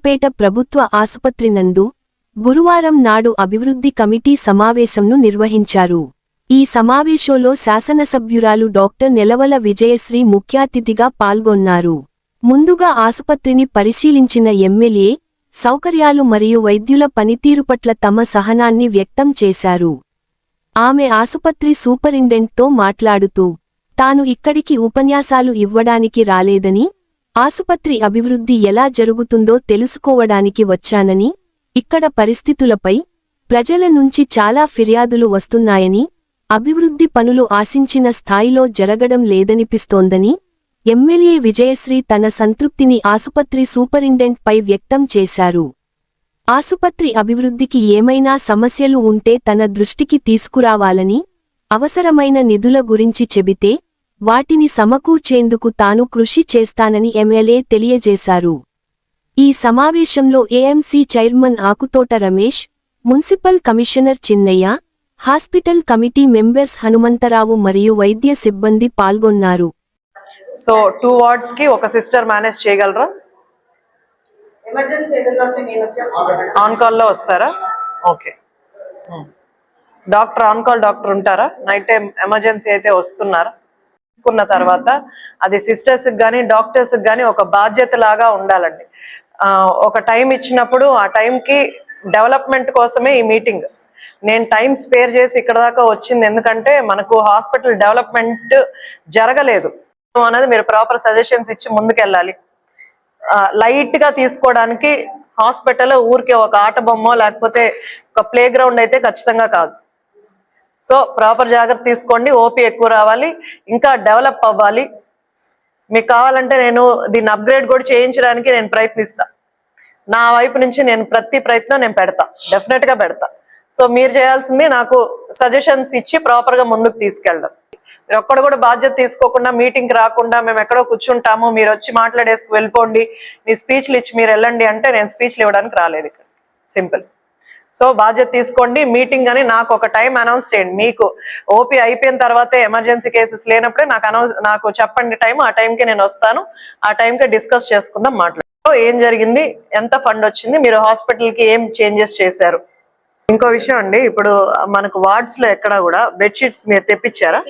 సూళ్ళూరుపేట ప్రభుత్వ ఆసుపత్రి నందు గురువారం నాడు అభివృద్ధి కమిటీ సమావేశంను నిర్వహించారు. ఈ సమావేశంలో శాసనసభ్యురాలు డాక్టర్ నెలవల విజయశ్రీ ముఖ్యాతిథిగా పాల్గొన్నారు. ముందుగా ఆసుపత్రిని పరిశీలించిన ఎమ్మెల్యే సౌకర్యాలు మరియు వైద్యుల పనితీరు పట్ల తమ సహనాన్ని వ్యక్తం చేశారు. ఆమె ఆసుపత్రి సూపరింటెంట్తో మాట్లాడుతూ తాను ఇక్కడికి ఉపన్యాసాలు ఇవ్వడానికి రాలేదని ఆసుపత్రి అభివృద్ధి ఎలా జరుగుతుందో తెలుసుకోవడానికి వచ్చానని ఇక్కడ పరిస్థితులపై ప్రజల నుంచి చాలా ఫిర్యాదులు వస్తున్నాయని అభివృద్ధి పనులు ఆశించిన స్థాయిలో జరగడం లేదనిపిస్తోందని ఎమ్మెల్యే విజయశ్రీ తన సంతృప్తిని ఆసుపత్రి సూపరింటెండెంట్పై వ్యక్తం చేశారు. ఆసుపత్రి అభివృద్ధికి ఏమైనా సమస్యలు ఉంటే తన దృష్టికి తీసుకురావాలని అవసరమైన నిధుల గురించి చెబితే వాటిని సమకూర్చేందుకు తాను కృషి చేస్తానని ఎమ్మెల్యే తెలియజేశారు. ఈ సమావేశంలో AMC chairman Akuthota Ramesh municipal commissioner Chinnaiah hospital committee members Hanumantha Rao మరియు వైద్య సిబ్బంది పాల్గొన్నారు. సో టూ వార్డ్స్కి ఒక సిస్టర్ మేనేజ్ చేయగలరా? ఎమర్జెన్సీ ఏదైనా ఉంటే నేను వచ్చేస్తాను ఆన్ కాల్లో వస్తారా? Okay. Doctor on call doctor ఉంటారా? నైట్ టైం ఎమర్జెన్సీ అయితే వస్తున్నారా? తీసుకున్న తర్వాత అది సిస్టర్స్ కానీ డాక్టర్స్ కానీ ఒక బాధ్యత లాగా ఉండాలండి ఒక టైం ఇచ్చినప్పుడు ఆ టైంకి డెవలప్మెంట్ కోసమే ఈ మీటింగ్. నేను టైం స్పేర్ చేసి ఇక్కడ దాకా వచ్చింది ఎందుకంటే మనకు హాస్పిటల్ డెవలప్మెంట్ జరగలేదు. అనేది మీరు ప్రాపర్ సజెషన్స్ ఇచ్చి ముందుకెళ్ళాలి. లైట్గా తీసుకోవడానికి హాస్పిటల్ ఊరికే ఒక ఆట బొమ్మ లేకపోతే ఒక ప్లే గ్రౌండ్ అయితే ఖచ్చితంగా కాదు. సో ప్రాపర్ జాగ్రత్త తీసుకోండి ఓపీ ఎక్కువ రావాలి ఇంకా డెవలప్ అవ్వాలి. మీకు కావాలంటే నేను దీన్ని అప్గ్రేడ్ కూడా చేయించడానికి నేను ప్రయత్నిస్తా. నా వైపు నుంచి నేను ప్రతి ప్రయత్నం నేను పెడతా డెఫినెట్గా పెడతా. సో మీరు చేయాల్సింది నాకు సజెషన్స్ ఇచ్చి ప్రాపర్గా ముందుకు తీసుకెళ్ళడం. మీరు ఒక్కడు కూడా బాధ్యత తీసుకోకుండా మీటింగ్ రాకుండా మేము ఎక్కడో కూర్చుంటాము మీరు వచ్చి మాట్లాడేసుకు వెళ్ళిపోండి మీ స్పీచ్లు ఇచ్చి మీరు వెళ్ళండి అంటే నేను స్పీచ్లు ఇవ్వడానికి రాలేదు ఇక్కడ. సింపుల్ సో బాధ్యత తీసుకోండి. మీటింగ్ అని నాకు ఒక టైం అనౌన్స్ చేయండి. మీకు ఓపీ అయిపోయిన తర్వాతే ఎమర్జెన్సీ కేసెస్ లేనప్పుడే నాకు అనౌన్స్ నాకు చెప్పండి టైం. ఆ టైంకి నేను వస్తాను. ఆ టైంకి డిస్కస్ చేసుకుందాం మాట్లాడు ఏం జరిగింది? ఎంత ఫండ్ వచ్చింది? మీరు హాస్పిటల్కి ఏం చేంజెస్ చేశారు? ఇంకో విషయం అండి. ఇప్పుడు మనకు వార్డ్స్లో ఎక్కడ కూడా బెడ్షీట్స్ మీరు తెప్పించారా?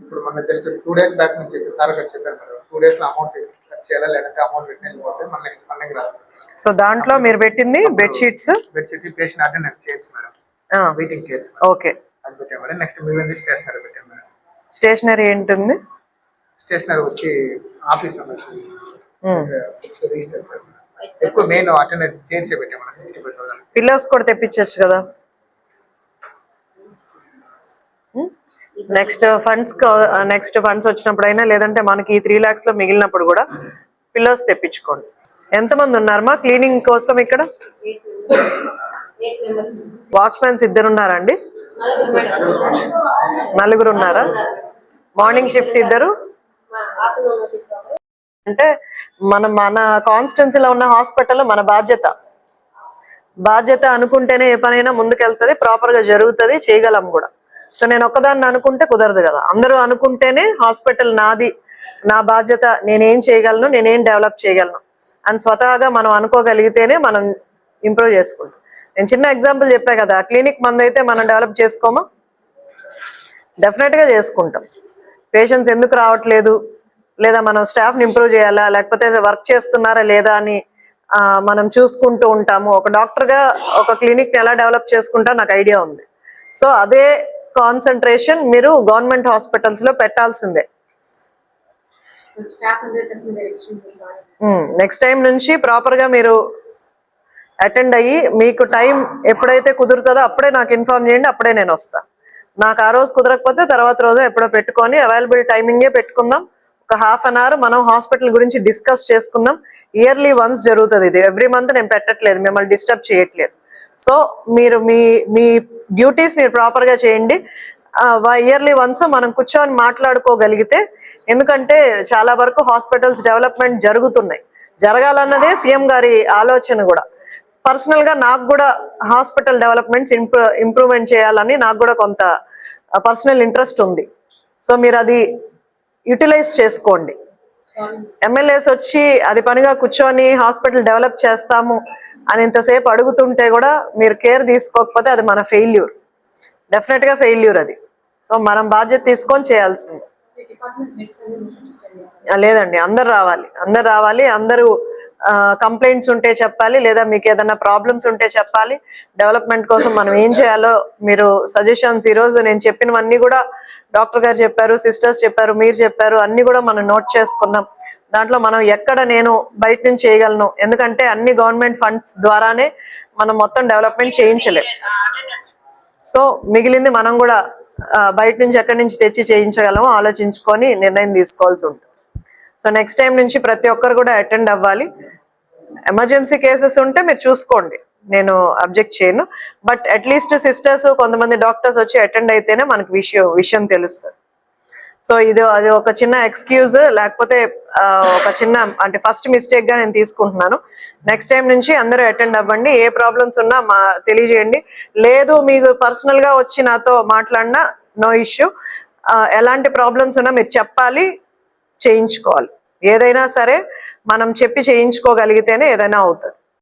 ఇప్పుడు మన జస్ట్ టూ డేస్ బ్యాక్ నుంచి సార్ గారు చెప్పారు మేడం. టూ డేస్ అమౌంట్ ఖర్చు చేయాలా లేదంటే అమౌంట్ వెళ్ళిపోతే మన నెక్స్ట్ ఫండింగ్ రాదు. సో దాంట్లో మీరు పెట్టింది బెడ్షీట్స్ బెడ్షీట్ పేషెంట్ అటెండెంట్ చేయొచ్చు మేడం. వెయిటింగ్ చేయొచ్చు ఓకే అది పెట్టాం మేడం. నెక్స్ట్ మిగిలింది స్టేషనరీ పెట్టాం మేడం. స్టేషనరీ ఏంటుంది? స్టేషనరీ వచ్చి ఆఫీస్. Books register. ఎక్కువ మెయిన్ అటెండెంట్ చైర్స్ పెట్టాం madam sixty five thousand pillars కూడా తెప్పించవచ్చు కదా. నెక్స్ట్ ఫండ్స్ నెక్స్ట్ ఫండ్స్ వచ్చినప్పుడైనా లేదంటే మనకి ఈ త్రీ లాక్స్లో మిగిలినప్పుడు కూడా పిల్లోస్ తెప్పించుకోండి. ఎంతమంది ఉన్నారమ్మా క్లీనింగ్ కోసం ఇక్కడ? వాచ్మెన్స్ ఇద్దరు ఉన్నారండి నలుగురు ఉన్నారా? మార్నింగ్ షిఫ్ట్ ఇద్దరు? అంటే మన మన కాన్స్టెన్సీలో ఉన్న హాస్పిటల్ మన బాధ్యత. బాధ్యత అనుకుంటేనే ఏ పనైనా ముందుకెళ్తుంది ప్రాపర్గా జరుగుతుంది చేయగలం కూడా. సో నేను ఒక్కదాన్ని అనుకుంటే కుదరదు కదా. అందరూ అనుకుంటేనే హాస్పిటల్ నాది నా బాధ్యత నేనేం చేయగలను నేనేం డెవలప్ చేయగలను అని స్వతహాగా మనం అనుకోగలిగితేనే మనం ఇంప్రూవ్ చేసుకుంటాం. నేను చిన్న ఎగ్జాంపుల్ చెప్పా కదా క్లినిక్ మందైతే మనం డెవలప్ చేసుకోమా? డెఫినెట్గా చేసుకుంటాం. పేషెంట్స్ ఎందుకు రావట్లేదు? లేదా మనం స్టాఫ్ని ఇంప్రూవ్ చేయాలా? లేకపోతే వర్క్ చేస్తున్నారా లేదా అని మనం చూసుకుంటూ ఉంటాము. ఒక డాక్టర్గా ఒక క్లినిక్ని ఎలా డెవలప్ చేసుకుంటా నాకు ఐడియా ఉంది. సో అదే కాన్సన్ట్రేషన్ మీరు గవర్నమెంట్ హాస్పిటల్స్లో పెట్టాల్సిందే. నెక్స్ట్ టైం నుంచి ప్రాపర్గా మీరు అటెండ్ అయ్యి మీకు టైం ఎప్పుడైతే కుదురుతుందో అప్పుడే నాకు ఇన్ఫార్మ్ చేయండి అప్పుడే నేను వస్తా. నాకు ఆ రోజు కుదరకపోతే తర్వాత రోజు ఎప్పుడో పెట్టుకొని అవైలబుల్ టైమింగే పెట్టుకుందాం. ఒక హాఫ్ అన్ అవర్ మనం హాస్పిటల్ గురించి డిస్కస్ చేసుకుందాం. ఇయర్లీ వన్స్ జరుగుతుంది ఇది. ఎవ్రీ మంత్ నేను పెట్టట్లేదు మిమ్మల్ని డిస్టర్బ్ చేయట్లేదు. సో మీరు మీ మీ డ్యూటీస్ మీరు ప్రాపర్గా చేయండి. ఇయర్లీ వన్స్ మనం కూర్చొని మాట్లాడుకోగలిగితే ఎందుకంటే చాలా వరకు హాస్పిటల్స్ డెవలప్మెంట్ జరుగుతున్నాయి. జరగాలన్నదే సీఎం గారి ఆలోచన కూడా. పర్సనల్గా నాకు కూడా హాస్పిటల్ డెవలప్మెంట్స్ ఇంప్రూ ఇంప్రూవ్మెంట్ చేయాలని నాకు కూడా కొంత పర్సనల్ ఇంట్రెస్ట్ ఉంది. సో మీరు అది యూటిలైజ్ చేసుకోండి. ఎమ్మెల్యేస్ వచ్చి అది పనిగా కూర్చొని హాస్పిటల్ డెవలప్ చేస్తాము అని ఇంతసేపు అడుగుతుంటే కూడా మీరు కేర్ తీసుకోకపోతే అది మన ఫెయిల్యూర్. డెఫినెట్గా ఫెయిల్యూర్ అది. సో మనం బాధ్యత తీసుకొని చేయాల్సింది. లేదండి అందరు రావాలి. అందరు రావాలి అందరూ కంప్లైంట్స్ ఉంటే చెప్పాలి లేదా మీకు ఏదైనా ప్రాబ్లమ్స్ ఉంటే చెప్పాలి. డెవలప్మెంట్ కోసం మనం ఏం చేయాలో మీరు సజెషన్స్ ఈ రోజు నేను చెప్పినవన్నీ కూడా డాక్టర్ గారు చెప్పారు సిస్టర్స్ చెప్పారు మీరు చెప్పారు అన్ని కూడా మనం నోట్ చేసుకున్నాం దాంట్లో మనం ఎక్కడ నేను బయట నుంచి చేయగలను? ఎందుకంటే అన్ని గవర్నమెంట్ ఫండ్స్ ద్వారానే మనం మొత్తం డెవలప్మెంట్ చేయించలేం. సో మిగిలింది మనం కూడా బయట నుంచి ఎక్కడి నుంచి తెచ్చి చేయించగలమో ఆలోచించుకొని నిర్ణయం తీసుకోవాల్సి ఉంటుంది. సో నెక్స్ట్ టైం నుంచి ప్రతి ఒక్కరు కూడా అటెండ్ అవ్వాలి. ఎమర్జెన్సీ కేసెస్ ఉంటే మీరు చూసుకోండి. నేను అబ్జెక్ట్ చేయను. బట్ అట్లీస్ట్ సిస్టర్స్ కొంతమంది డాక్టర్స్ వచ్చి అటెండ్ అయితేనే మనకి విషయం విషయం తెలుస్తుంది. సో ఇది అది ఒక చిన్న ఎక్స్క్యూజ్ లేకపోతే ఒక చిన్న అంటే ఫస్ట్ మిస్టేక్గా నేను తీసుకుంటున్నాను. నెక్స్ట్ టైం నుంచి అందరూ అటెండ్ అవ్వండి. ఏ ప్రాబ్లమ్స్ ఉన్నా మా తెలియజేయండి. లేదు మీకు పర్సనల్గా వచ్చి నాతో మాట్లాడినా నో ఇష్యూ ఎలాంటి ప్రాబ్లమ్స్ ఉన్నా మీరు చెప్పాలి చేయించుకోవాలి. ఏదైనా సరే మనం చెప్పి చేయించుకోగలిగితేనే ఏదైనా అవుతుంది.